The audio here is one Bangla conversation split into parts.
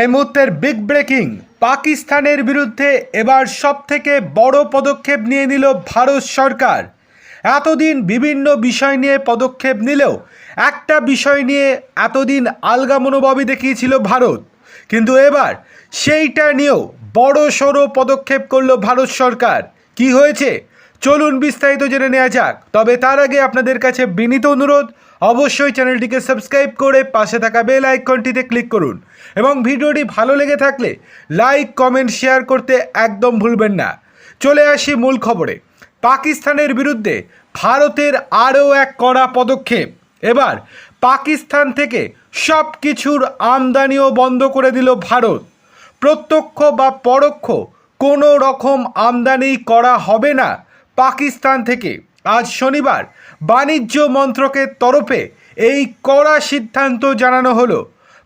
এই মুহূর্তের বিগ ব্রেকিং পাকিস্তানের বিরুদ্ধে এবার সব থেকে বড় পদক্ষেপ নিয়ে নিল ভারত সরকার। এতদিন বিভিন্ন বিষয় নিয়ে পদক্ষেপ নিলেও, একটা বিষয় নিয়ে এতদিন আলগা মনোভাবই দেখিয়েছিল ভারত। কিন্তু এবার সেইটা নিয়েও বড় সড়ো পদক্ষেপ করল ভারত সরকার। কি হয়েছে? চলুন বিস্তারিত জেনে নেওয়া যাক। তবে তার আগে আপনাদের কাছে বিনীত অনুরোধ, অবশ্যই চ্যানেলটিকে সাবস্ক্রাইব করে পাশে থাকা বেল আইকনটিতে ক্লিক করুন এবং ভিডিওটি ভালো লেগে থাকলে লাইক, কমেন্ট, শেয়ার করতে একদম ভুলবেন না। চলে আসি মূল খবরে। পাকিস্তানের বিরুদ্ধে ভারতের আরও এক কড়া পদক্ষেপ। এবার পাকিস্তান থেকে সব কিছুর আমদানিও বন্ধ করে দিল ভারত। প্রত্যক্ষ বা পরোক্ষ কোনো রকম আমদানি করা হবে না। পাকিস্তান থেকে আজ শনিবার বাণিজ্য মন্ত্রকের তরফে এই কড়া সিদ্ধান্ত জানানো হলো।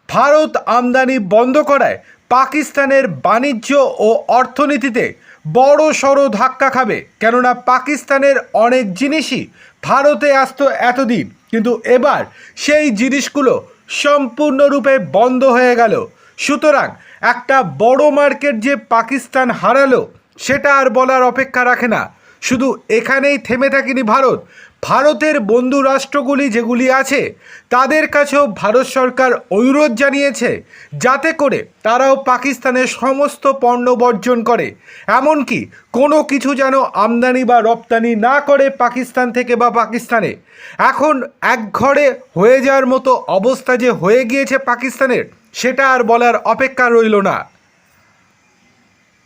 ভারত আমদানি বন্ধ করায় পাকিস্তানের বাণিজ্য ও অর্থনীতিতে বড় সড়ো ধাক্কা খাবে, কেননা পাকিস্তানের অনেক জিনিসই ভারতে আসতো এতদিন। কিন্তু এবার সেই জিনিসগুলো সম্পূর্ণরূপে বন্ধ হয়ে গেল। সুতরাং একটা বড় মার্কেট যে পাকিস্তান হারালো, সেটা আর বলার অপেক্ষা রাখে না। শুধু এখানেই থেমে থাকেনি ভারত। ভারতের বন্ধু রাষ্ট্রগুলি যেগুলি আছে, তাদের কাছেও ভারত সরকার অনুরোধ জানিয়েছে যাতে করে তারাও পাকিস্তানের সমস্ত পণ্য বর্জন করে। এমনকি কোনো কিছু যেন আমদানি বা রপ্তানি না করে পাকিস্তান থেকে বা পাকিস্তানে। এখন একঘরে হয়ে যাওয়ার মতো অবস্থা যে হয়ে গিয়েছে পাকিস্তানের, সেটা আর বলার অপেক্ষা রইল না।